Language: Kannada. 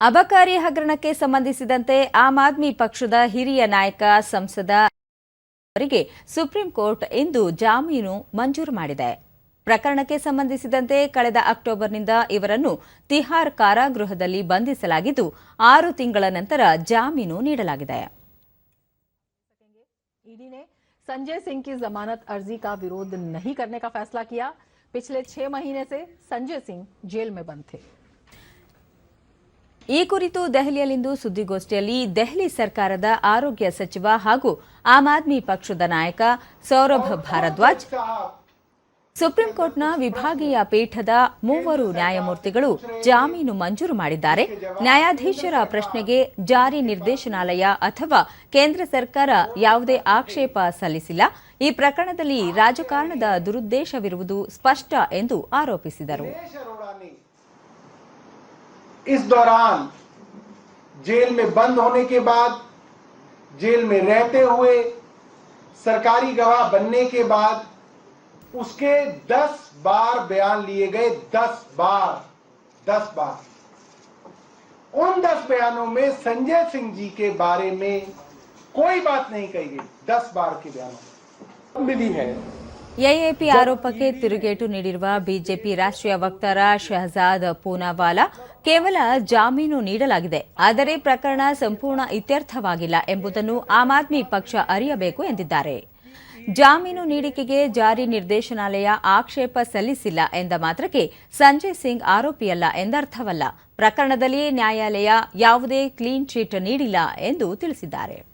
ಅಬಕಾರಿ ಹಗರಣಕ್ಕೆ ಸಂಬಂಧಿಸಿದಂತೆ ಆಮ್ ಆದ್ಮಿ ಪಕ್ಷದ ಹಿರಿಯ ನಾಯಕ ಸಂಸದ ಅವರಿಗೆ ಸುಪ್ರೀಂ ಕೋರ್ಟ್ ಇಂದು ಜಾಮೀನು ಮಂಜೂರು ಮಾಡಿದೆ ಪ್ರಕರಣಕ್ಕೆ ಸಂಬಂಧಿಸಿದಂತೆ ಕಳೆದ ಅಕ್ಟೋಬರ್ನಿಂದ ಇವರನ್ನು ತಿಹಾರ್ ಕಾರಾಗೃಹದಲ್ಲಿ ಬಂಧಿಸಲಾಗಿದ್ದು ಆರು ತಿಂಗಳ ನಂತರ ಜಾಮೀನು ನೀಡಲಾಗಿದೆ ईडी ने संजय सिंह की जमानत अर्जी का विरोध नहीं करने का फैसला किया पिछले छह महीने से संजय सिंह जेल में बंद थे ಈ ಕುರಿತು ದೆಹಲಿಯಲ್ಲಿಂದು ಸುದ್ದಿಗೋಷ್ಠಿಯಲ್ಲಿ ದೆಹಲಿ ಸರ್ಕಾರದ ಆರೋಗ್ಯ ಸಚಿವ ಹಾಗೂ ಆಮ್ ಆದ್ಮಿ ಪಕ್ಷದ ನಾಯಕ ಸೌರಭ್ ಭಾರದ್ವಾಜ್, ಸುಪ್ರೀಂ ಕೋರ್ಟ್ನ ವಿಭಾಗೀಯ ಪೀಠದ ಮೂವರು ನ್ಯಾಯಮೂರ್ತಿಗಳು ಜಾಮೀನು ಮಂಜೂರು ಮಾಡಿದ್ದಾರೆ. ನ್ಯಾಯಾಧೀಶರ ಪ್ರಶ್ನೆಗೆ ಜಾರಿ ನಿರ್ದೇಶನಾಲಯ ಅಥವಾ ಕೇಂದ್ರ ಸರ್ಕಾರ ಯಾವುದೇ ಆಕ್ಷೇಪ ಸಲ್ಲಿಸಿಲ್ಲ. ಈ ಪ್ರಕರಣದಲ್ಲಿ ರಾಜಕಾರಣದ ದುರುದ್ದೇಶವಿರುವುದು ಸ್ಪಷ್ಟ ಎಂದು ಆರೋಪಿಸಿದರು. इस दौरान जेल में बंद होने के बाद, जेल में रहते हुए, सरकारी गवाह बनने के बाद, उसके 10 बार बयान लिए गए 10 बार 10 बार। उन 10 बयानों में संजय सिंह जी के बारे में कोई बात नहीं कही गई 10 बार के बयानों मिली है। ಎಎಪಿ ಆರೋಪಕ್ಕೆ ತಿರುಗೇಟು ನೀಡಿರುವ ಬಿಜೆಪಿ ರಾಷ್ಟ್ರೀಯ ವಕ್ತಾರ ಶಹಜಾದ್ ಪೂನಾವಾಲಾ ಕೇವಲ ಜಾಮೀನು ನೀಡಲಾಗಿದೆ. ಆದರೆ ಪ್ರಕರಣ ಸಂಪೂರ್ಣ ಇತ್ಯರ್ಥವಾಗಿಲ್ಲ ಎಂಬುದನ್ನು ಆಮ್ ಆದ್ಮಿ ಪಕ್ಷ ಅರಿಯಬೇಕು ಎಂದಿದ್ದಾರೆ. ಜಾಮೀನು ನೀಡಿಕೆಗೆ ಜಾರಿ ನಿರ್ದೇಶನಾಲಯ ಆಕ್ಷೇಪ ಸಲ್ಲಿಸಿಲ್ಲ ಎಂದ ಮಾತ್ರಕ್ಕೆ ಸಂಜಯ್ ಸಿಂಗ್ ಆರೋಪಿಯಲ್ಲ ಎಂದರ್ಥವಲ್ಲ. ಪ್ರಕರಣದಲ್ಲಿ ನ್ಯಾಯಾಲಯ ಯಾವುದೇ ಕ್ಲೀನ್ ಚೀಟ್ ನೀಡಿಲ್ಲ ಎಂದು ತಿಳಿಸಿದ್ದಾರೆ.